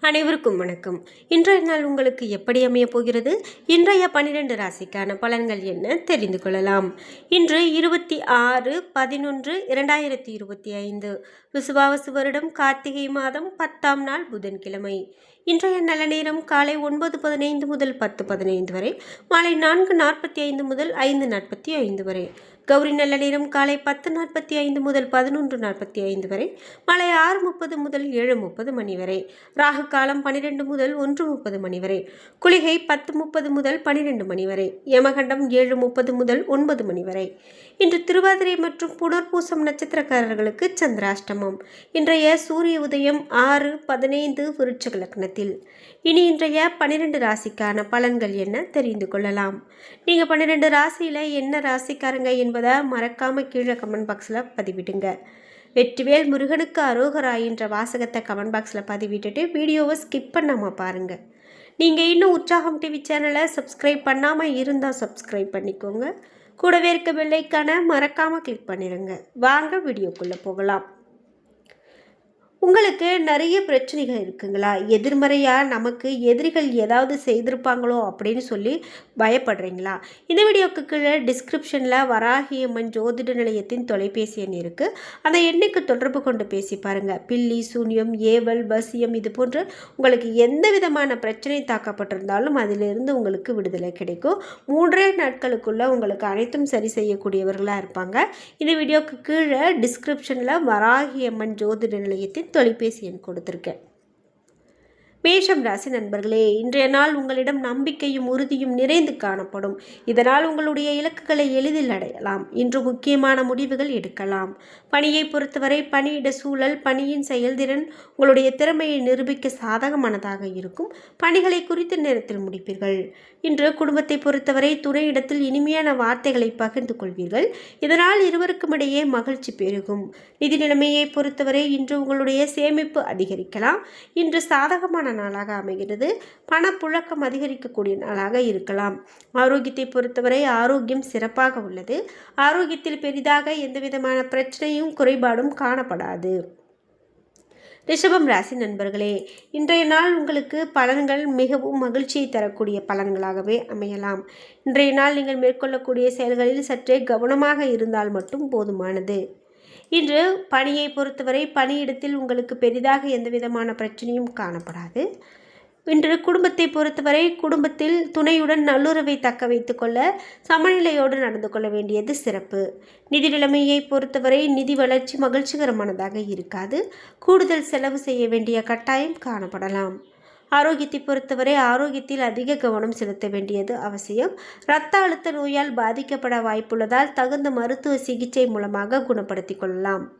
அனைவருக்கும் வணக்கம். இன்றைய நாள் உங்களுக்கு எப்படி அமையப் போகிறது? இன்றைய பனிரெண்டு ராசிக்கான பலன்கள் என்ன? தெரிந்து கொள்ளலாம். இன்று இருபத்தி ஆறு பதினொன்று இரண்டாயிரத்தி இருபத்தி ஐந்து. விசுவாவசு வருடம் கார்த்திகை மாதம் பத்தாம் நாள் புதன்கிழமை. இன்றைய நல்ல நேரம் காலை ஒன்பது பதினைந்து முதல் பத்து பதினைந்து வரை மாலை நான்கு நாற்பத்தி ஐந்து முதல் ஐந்து நாற்பத்தி ஐந்து வரை. கௌரி நல்ல நேரம் காலை பத்து நாற்பத்தி ஐந்து முதல் பதினொன்று நாற்பத்தி ஐந்து வரை மாலை ஆறு முப்பது முதல் ஏழு முப்பது மணி வரை ராகு காலம் பனிரெண்டு முதல் ஒன்று முப்பது மணி வரை குளிகை பத்து முப்பது முதல் பனிரெண்டு மணி வரை யமகண்டம் ஏழு முப்பது முதல் ஒன்பது மணி வரை. இன்று திருவாதிரை மற்றும் புனர்பூசம் நட்சத்திரக்காரர்களுக்கு சந்திராஷ்டமம். இன்றைய சூரிய உதயம் ஆறு பதினைந்து விருட்சக லக்னத்தில். இனி இன்றைய பன்னிரெண்டு ராசிக்கான பலன்கள் என்ன தெரிந்து கொள்ளலாம். நீங்கள் பன்னிரெண்டு ராசியில் என்ன ராசிக்காரங்க என்பது மறக்காமல் கீழே கமெண்ட் பாக்ஸில் பதிவிடுங்க. வெற்றிவேல் முருகனுக்கு அரோகராயின்ற வாசகத்தை கமெண்ட் பாக்ஸில் பதிவிட்டுட்டு வீடியோவை ஸ்கிப் பண்ணாமல் பாருங்கள் நீங்கள் இன்னும் உற்சாகம் டிவி சேனலை சப்ஸ்கிரைப் பண்ணாமல் இருந்தால் சப்ஸ்கிரைப் பண்ணிக்கோங்க. கூடவே இருக்க பெல்லைக்கான மறக்காமல் கிளிக் பண்ணிடுங்க. வாங்க வீடியோக்குள்ளே போகலாம். உங்களுக்கு நிறைய பிரச்சனைகள் இருக்குங்களா? எதிர்மறையாக நமக்கு எதிரிகள் ஏதாவது செய்திருப்பாங்களோ அப்படின்னு சொல்லி பயப்படுறீங்களா? இந்த வீடியோக்கு கீழே டிஸ்கிரிப்ஷனில் வராகியம்மன் ஜோதிட நிலையத்தின் தொலைபேசி எண் இருக்குது அந்த எண்ணுக்கு தொடர்பு கொண்டு பேசி பாருங்கள் பில்லி சூன்யம் ஏவல் வசியம் இது போன்று உங்களுக்கு எந்த விதமான பிரச்சனை தாக்கப்பட்டிருந்தாலும் அதிலிருந்து உங்களுக்கு விடுதலை கிடைக்கும். மூன்றே நாட்களுக்குள்ளே உங்களுக்கு அனைத்தும் சரி செய்யக்கூடியவர்களாக இருப்பாங்க. இந்த வீடியோக்கு கீழே டிஸ்கிரிப்ஷனில் வராகியம்மன் ஜோதிட நிலையத்தின் தொலைபேசி எண் கொடுத்துருக்கேன். மேஷம் ராசி நண்பர்களே இன்றைய நாள் உங்களிடம் நம்பிக்கையும் உறுதியும் நிறைந்து காணப்படும். இதனால் உங்களுடைய இலக்குகளை எளிதில் அடையலாம். இன்று முக்கியமான முடிவுகள் எடுக்கலாம். பணியை பொறுத்தவரை பணியிட சூழல் பணியின் செயல்திறன் உங்களுடைய திறமையை நிரூபிக்க சாதகமானதாக இருக்கும். பணிகளை குறித்த நேரத்தில் முடிப்பீர்கள். இன்று குடும்பத்தை பொறுத்தவரை துணையிடத்தில் இனிமையான வார்த்தைகளை பகிர்ந்து கொள்வீர்கள். இதனால் இருவருக்கும் இடையே மகிழ்ச்சி பெருகும். நிதி நிலைமையை பொறுத்தவரை இன்று உங்களுடைய சேமிப்பு அதிகரிக்கலாம். இன்று சாதகமான நாளாக அமைகிறது. பணப்புழக்கம் அதிகரிக்கக்கூடிய நாளாக இருக்கலாம். ஆரோக்கியத்தை பொறுத்தவரை ஆரோக்கியம் சிறப்பாக உள்ளது. ஆரோக்கியத்தில் பெரிதாக எந்த விதமான பிரச்சனையும் குறைபாடும் காணப்படாது. ரிஷபம் ராசி நண்பர்களே இன்றைய நாள் உங்களுக்கு பலன்கள் மிகவும் மகிழ்ச்சியை தரக்கூடிய பலன்களாகவே அமையலாம். இன்றைய நாள் நீங்கள் மேற்கொள்ளக்கூடிய செயல்களில் சற்றே கவனமாக இருந்தால் மட்டும் போதுமானது. இன்று பணியை பொறுத்தவரை பணியிடத்தில் உங்களுக்கு பெரிதாக எந்த விதமான பிரச்சனையும் காணப்படாது. இன்று குடும்பத்தை பொறுத்தவரை குடும்பத்தில் துணையுடன் நல்லுறவை தக்க வைத்துக்கொள்ள சமநிலையோடு நடந்து கொள்ள வேண்டியது சிறப்பு. நிதி நிலைமையை பொறுத்தவரை நிதி வளர்ச்சி மகிழ்ச்சிகரமானதாக இருக்காது. கூடுதல் செலவு செய்ய வேண்டிய கட்டாயம் காணப்படலாம். ஆரோக்கியத்தை பொறுத்தவரை ஆரோக்கியத்தில் அதிக கவனம் செலுத்த வேண்டியது அவசியம். இரத்த அழுத்த நோயால் பாதிக்கப்பட வாய்ப்புள்ளதால் தகுந்த மருத்துவ சிகிச்சை மூலமாக குணப்படுத்திக் கொள்ளலாம்.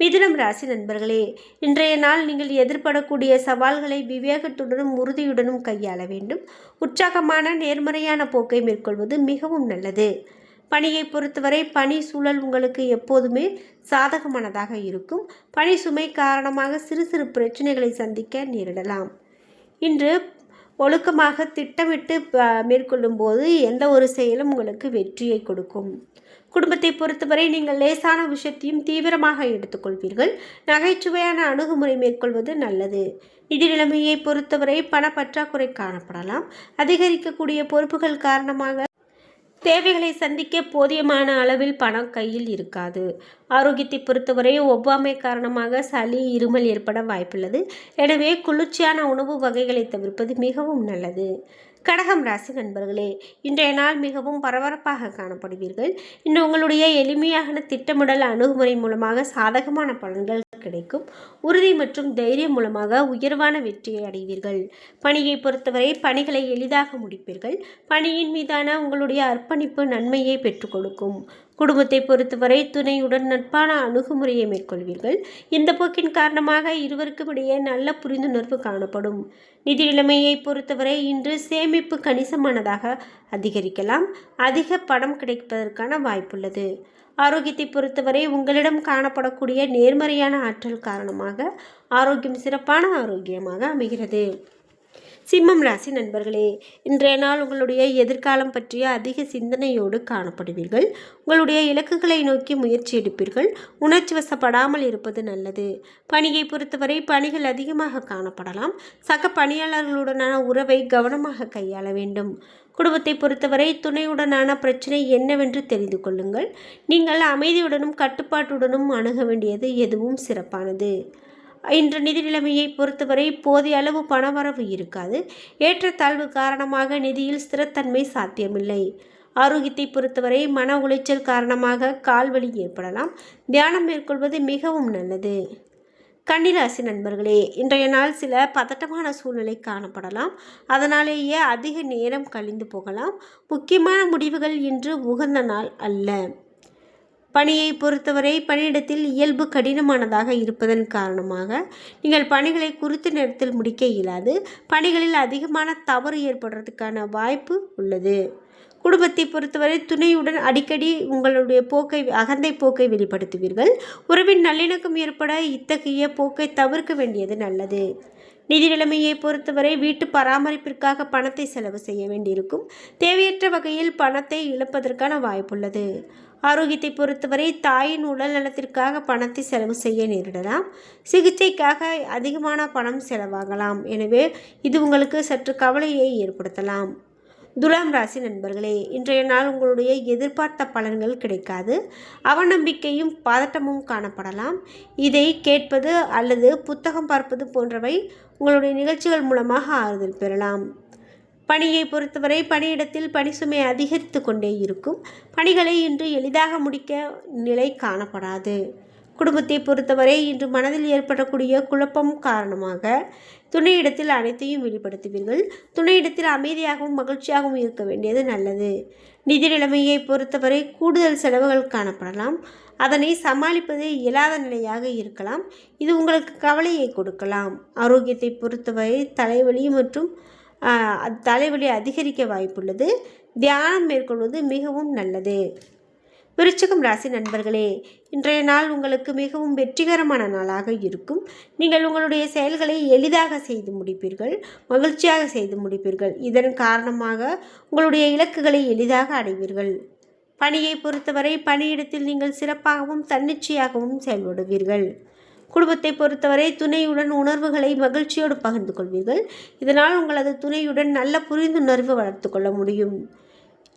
மிதுனம் ராசி நண்பர்களே இன்றைய நாள் நீங்கள் எதிர்படக்கூடிய சவால்களை விவேகத்துடனும் உறுதியுடனும் கையாள வேண்டும். உற்சாகமான நேர்மறையான போக்கை மேற்கொள்வது மிகவும் நல்லது. பணியை பொறுத்தவரை பணி சூழல் உங்களுக்கு எப்போதுமே சாதகமானதாக இருக்கும். பணி சுமை காரணமாக சிறு சிறு பிரச்சனைகளை சந்திக்க நேரிடலாம். இன்று ஒழுக்கமாக திட்டமிட்டு மேற்கொள்ளும் போது எந்த ஒரு செயலும் உங்களுக்கு வெற்றியை கொடுக்கும். குடும்பத்தை பொறுத்தவரை நீங்கள் லேசான விஷயத்தையும் தீவிரமாக எடுத்துக்கொள்வீர்கள். நகைச்சுவையான அணுகுமுறை மேற்கொள்வது நல்லது. நிதி நிலைமையை பொறுத்தவரை பண பற்றாக்குறை காணப்படலாம். அதிகரிக்கக்கூடிய பொறுப்புகள் காரணமாக தேவைகளை சந்திக்க போதியமான அளவில் பணம் கையில் இருக்காது. ஆரோக்கியத்தை பொறுத்தவரை ஒவ்வாமை காரணமாக சளி இருமல் ஏற்பட வாய்ப்புள்ளது. எனவே குளிர்ச்சியான உணவு வகைகளை தவிர்ப்பது மிகவும் நல்லது. கடகம் ராசி நண்பர்களே இன்றைய நாள் மிகவும் பரபரப்பாக காணப்படுவீர்கள். இன்று உங்களுடைய எளிமையான திட்டமிடல் அணுகுமுறை மூலமாக சாதகமான பலன்கள் கிடைக்கும். உறுதி மற்றும் தைரியம் மூலமாக உயர்வான வெற்றியை அடைவீர்கள். பணியை பொறுத்தவரை பணிகளை எளிதாக முடிப்பீர்கள். பணியின் மீதான உங்களுடைய அர்ப்பணிப்பு நன்மையை பெற்றுக் கொடுக்கும். குடும்பத்தை பொறுத்தவரை துணையுடன் நட்பான அணுகுமுறையை மேற்கொள்வீர்கள். இந்த போக்கின் காரணமாக இருவருக்கும் இடையே நல்ல புரிந்துணர்வு காணப்படும். நிதி நிலைமையை பொறுத்தவரை இன்று சேமிப்பு கணிசமானதாக அதிகரிக்கலாம். அதிக பணம் கிடைப்பதற்கான வாய்ப்புள்ளது. ஆரோக்கியத்தை பொறுத்தவரை உங்களிடம் காணப்படக்கூடிய நேர்மறையான ஆற்றல் காரணமாக ஆரோக்கியம் சிறப்பான ஆரோக்கியமாக அமைகிறது. சிம்மம் ராசி நண்பர்களே இன்றைய நாள் உங்களுடைய எதிர்காலம் பற்றிய அதிக சிந்தனையோடு காணப்படுவீர்கள். உங்களுடைய இலக்குகளை நோக்கி முயற்சி எடுப்பீர்கள். உணர்ச்சி வசப்படாமல் இருப்பது நல்லது. பணியை பொறுத்தவரை பணிகள் அதிகமாக காணப்படலாம். சக பணியாளர்களுடனான உறவை கவனமாக கையாள வேண்டும். குடும்பத்தை பொறுத்தவரை துணையுடனான பிரச்சனை என்னவென்று தெரிந்து கொள்ளுங்கள். நீங்கள் அமைதியுடனும் கட்டுப்பாட்டுடனும் அணுக வேண்டியது எதுவும் சிறப்பானது. இன்று நிதி நிலைமையை பொறுத்தவரை போதிய அளவு பணவரவு இருக்காது. ஏற்றத்தாழ்வு காரணமாக நிதியில் ஸ்திரத்தன்மை சாத்தியமில்லை. ஆரோக்கியத்தை பொறுத்தவரை மன உளைச்சல் காரணமாக கால்வலி ஏற்படலாம். தியானம் மேற்கொள்வது மிகவும் நல்லது. கன்னிராசி நண்பர்களே இன்றைய நாள் சில பதட்டமான சூழ்நிலை காணப்படலாம். அதனாலேயே அதிக நேரம் கழிந்து போகலாம். முக்கியமான முடிவுகள் இன்று உகந்த நாள் அல்ல. பணியை பொறுத்தவரை பணியிடத்தில் இயல்பு கடினமானதாக இருப்பதன் காரணமாக நீங்கள் பணிகளை குறித்த நேரத்தில் முடிக்க இயலாது. பணிகளில் அதிகமான தவறு ஏற்படுறதுக்கான வாய்ப்பு உள்ளது. குடும்பத்தை பொறுத்தவரை துணையுடன் அடிக்கடி உங்களுடைய போக்கை அகந்தை போக்கை வெளிப்படுத்துவீர்கள். உறவின் நல்லிணக்கம் ஏற்பட இத்தகைய போக்கை தவிர்க்க வேண்டியது நல்லது. நிதி நிலைமையை பொறுத்தவரை வீட்டு பராமரிப்பிற்காக பணத்தை செலவு செய்ய வேண்டியிருக்கும். தேவையற்ற வகையில் பணத்தை இழப்பதற்கான வாய்ப்புள்ளது. ஆரோக்கியத்தை பொறுத்தவரை தாயின் உடல் நலத்திற்காக பணத்தை செலவு செய்ய நேரிடலாம். சிகிச்சைக்காக அதிகமான பணம் செலவாகலாம். எனவே இது உங்களுக்கு சற்று கவலையை ஏற்படுத்தலாம். துலாம் ராசி நண்பர்களே இன்றைய நாள் உங்களுடைய எதிர்பார்த்த பலன்கள் கிடைக்காது. அவநம்பிக்கையும் பதட்டமும் காணப்படலாம். இதை கேட்பது அல்லது புத்தகம் பார்ப்பது போன்றவை உங்களுடைய நிகழ்ச்சிகள் மூலமாக ஆறுதல் பெறலாம். பணியை பொறுத்தவரை பணியிடத்தில் பணி சுமை அதிகரித்து கொண்டே இருக்கும். பணிகளை இன்று எளிதாக முடிக்க நிலை காணப்படாது. குடும்பத்தை பொறுத்தவரை இன்று மனதில் ஏற்படக்கூடிய குழப்பம் காரணமாக துணையிடத்தில் அனைத்தையும் வெளிப்படுத்துவீர்கள். துணையிடத்தில் அமைதியாகவும் மகிழ்ச்சியாகவும் இருக்க வேண்டியது நல்லது. நிதி நிலைமையை பொறுத்தவரை கூடுதல் செலவுகள் காணப்படலாம். அதனை சமாளிப்பது இயலாத நிலையாக இருக்கலாம். இது உங்களுக்கு கவலையை கொடுக்கலாம். ஆரோக்கியத்தை பொறுத்தவரை தலைவலி மற்றும் தலைவலி அதிகரிக்க வாய்ப்புள்ளது. தியானம் மேற்கொள்வது மிகவும் நல்லது. விருச்சகம் ராசி நண்பர்களே இன்றைய நாள் உங்களுக்கு மிகவும் வெற்றிகரமான நாளாக இருக்கும். நீங்கள் உங்களுடைய செயல்களை எளிதாக செய்து முடிப்பீர்கள் மகிழ்ச்சியாக செய்து முடிப்பீர்கள். இதன் காரணமாக உங்களுடைய இலக்குகளை எளிதாக அடைவீர்கள். பணியை பொறுத்தவரை பணியிடத்தில் நீங்கள் சிறப்பாகவும் தன்னிச்சையாகவும் செயல்படுவீர்கள். குடும்பத்தை பொறுத்தவரை துணையுடன் உணர்வுகளை மகிழ்ச்சியோடு பகிர்ந்து கொள்வீர்கள். இதனால் உங்களது துணையுடன் நல்ல புரிந்துணர்வு வளர்த்து கொள்ள முடியும்.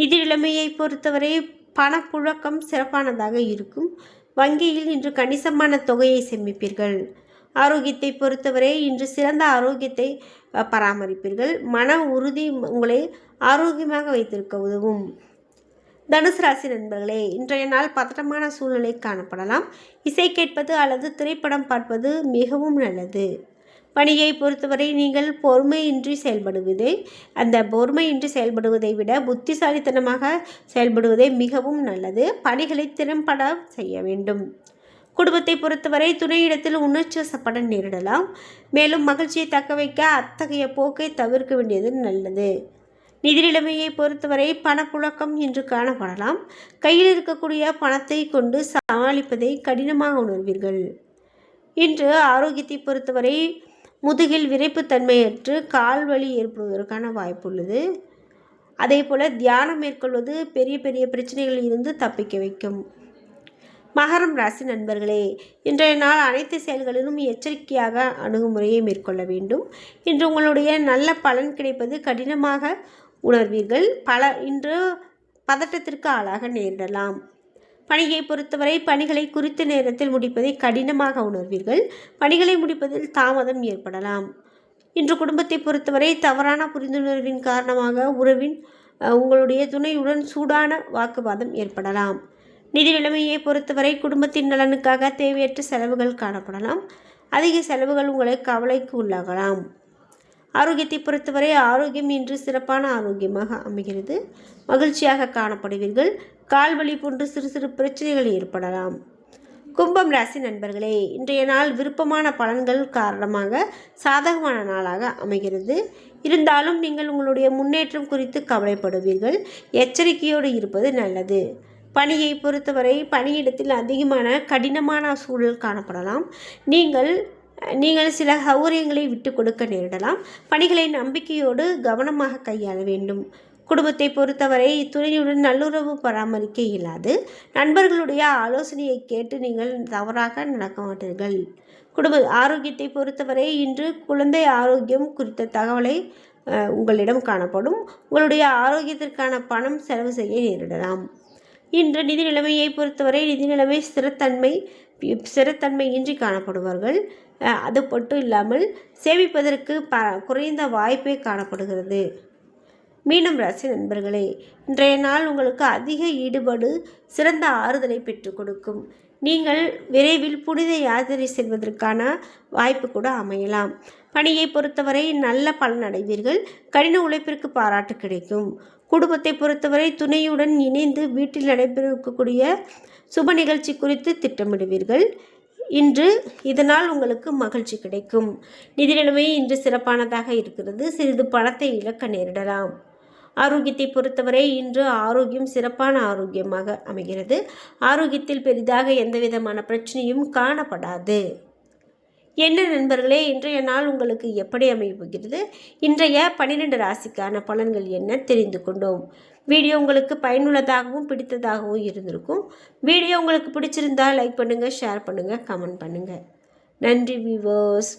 நிதி நிலைமையை பொறுத்தவரை பணப்புழக்கம் சிறப்பானதாக இருக்கும். வங்கியில் இன்று கணிசமான தொகையை சேமிப்பீர்கள். ஆரோக்கியத்தை பொறுத்தவரை இன்று சிறந்த ஆரோக்கியத்தை பராமரிப்பீர்கள். மன உறுதி உங்களை ஆரோக்கியமாக வைத்திருக்க உதவும். தனுசு ராசி நண்பர்களே இன்றைய நாள் பதட்டமான சூழ்நிலை காணப்படலாம். இசை கேட்பது அல்லது திரைப்படம் பார்ப்பது மிகவும் நல்லது. பணியை பொறுத்தவரை நீங்கள் பொறுமையின்றி செயல்படுவதே அந்த பொறுமையின்றி செயல்படுவதை விட புத்திசாலித்தனமாக செயல்படுவதே மிகவும் நல்லது. பணிகளை திறம்பட செய்ய வேண்டும். குடும்பத்தை பொறுத்தவரை துணையிடத்தில் உணர்ச்சிவசப்பட நேரிடலாம். மேலும் மகிழ்ச்சியை தக்க வைக்க அத்தகைய போக்கை தவிர்க்க வேண்டியது நல்லது. நிதி நிலைமையை பொறுத்தவரை பணப்புழக்கம் இன்று காணப்படலாம். கையில் இருக்கக்கூடிய பணத்தை கொண்டு சமாளிப்பதை கடினமாக உணர்வீர்கள். இன்று ஆரோக்கியத்தை பொறுத்தவரை முதுகில் விரைப்புத்தன்மையற்று கால் வலி ஏற்படுவதற்கான வாய்ப்புள்ளது அதே போல் தியானம் மேற்கொள்வது பெரிய பெரிய பிரச்சனைகளில் இருந்து தப்பிக்க வைக்கும். மகரம் ராசி நண்பர்களே இன்றைய நாள் அனைத்து செயல்களிலும் எச்சரிக்கையாக அணுகுமுறையை மேற்கொள்ள வேண்டும். இன்று உங்களுடைய நல்ல பலன் கிடைப்பது கடினமாக உணர்வீர்கள். பல இன்று பதட்டத்திற்கு ஆளாக நேரிடலாம். பணியை பொறுத்தவரை பணிகளை குறித்த நேரத்தில் முடிப்பதை கடினமாக உணர்வீர்கள். பணிகளை முடிப்பதில் தாமதம் ஏற்படலாம். இன்று குடும்பத்தை பொறுத்தவரை தவறான புரிந்துணர்வின் காரணமாக உறவின் உங்களுடைய துணையுடன் சூடான வாக்குவாதம் ஏற்படலாம். நிதி நிலைமையை பொறுத்தவரை குடும்பத்தின் நலனுக்காக தேவையற்ற செலவுகள் காணப்படலாம். அதிக செலவுகள் உங்களை கவலைக்கு உள்ளாகலாம். ஆரோக்கியத்தை பொறுத்தவரை ஆரோக்கியம் இன்று சிறப்பான ஆரோக்கியமாக அமைகிறது. மகிழ்ச்சியாக காணப்படுவீர்கள். கால்வழி போன்று சிறு சிறு பிரச்சனைகள் ஏற்படலாம். கும்பம் ராசி நண்பர்களே இன்றைய நாள் விருப்பமான பலன்கள் காரணமாக சாதகமான நாளாக அமைகிறது. இருந்தாலும் நீங்கள் உங்களுடைய முன்னேற்றம் குறித்து கவலைப்படுவீர்கள். எச்சரிக்கையோடு இருப்பது நல்லது. பணியை பொறுத்தவரை பணியிடத்தில் அதிகமான கடினமான சூழல் காணப்படலாம். நீங்கள் நீங்கள் சில சௌகரியங்களை விட்டு கொடுக்க நேரிடலாம். பணிகளை நம்பிக்கையோடு கவனமாக கையாள வேண்டும். குடும்பத்தை பொறுத்தவரை இத்துறையுடன் நல்லுறவு பராமரிக்க இயலாது. நண்பர்களுடைய ஆலோசனையை கேட்டு நீங்கள் தவறாக நடக்க மாட்டீர்கள். குடும்ப ஆரோக்கியத்தை பொறுத்தவரை இன்று குழந்தை ஆரோக்கியம் குறித்த தகவலை உங்களிடம் காணப்படும். உங்களுடைய ஆரோக்கியத்திற்கான பணம் செலவு செய்ய நேரிடலாம். இன்று நிதி நிலைமையை பொறுத்தவரை நிதி நிலைமை ஸ்திரத்தன்மை ஸ்திரத்தன்மையின்றி காணப்படுவார்கள். அது மட்டும் இல்லாமல் சேமிப்பதற்கு ப குறைந்த வாய்ப்பே காணப்படுகிறது. மீனம் ராசி நண்பர்களே இன்றைய நாள் உங்களுக்கு அதிக ஈடுபாடு சிறந்த ஆறுதலை பெற்றுக் கொடுக்கும். நீங்கள் விரைவில் புனித யாத்திரை செல்வதற்கான வாய்ப்பு கூட அமையலாம். பணியை பொறுத்தவரை நல்ல பலன் அடைவீர்கள். கடின உழைப்பிற்கு பாராட்டு கிடைக்கும். குடும்பத்தை பொறுத்தவரை துணையுடன் இணைந்து வீட்டில் நடைபெறக்கூடிய சுப நிகழ்ச்சி குறித்து திட்டமிடுவீர்கள். இன்று இதனால் உங்களுக்கு மகிழ்ச்சி கிடைக்கும். நிதி நிலைமை இன்று சிறப்பானதாக இருக்கிறது. சிறிது பணத்தை இழக்க நேரிடலாம். ஆரோக்கியத்தை பொறுத்தவரை இன்று ஆரோக்கியம் சிறப்பான ஆரோக்கியமாக அமைகிறது. ஆரோக்கியத்தில் பெரிதாக எந்த விதமான பிரச்சனையும் காணப்படாது. என்ன நண்பர்களே இன்றைய நாள் உங்களுக்கு எப்படி அமைப்புகிறது இன்றைய பன்னிரெண்டு ராசிக்கான பலன்கள் என்ன தெரிந்து கொண்டோம். வீடியோ உங்களுக்கு பயனுள்ளதாகவும் பிடித்ததாகவும் இருந்திருக்கும். வீடியோ உங்களுக்கு பிடிச்சிருந்தால் லைக் பண்ணுங்கள் ஷேர் பண்ணுங்கள் கமெண்ட் பண்ணுங்கள் நன்றி வியூவர்ஸ்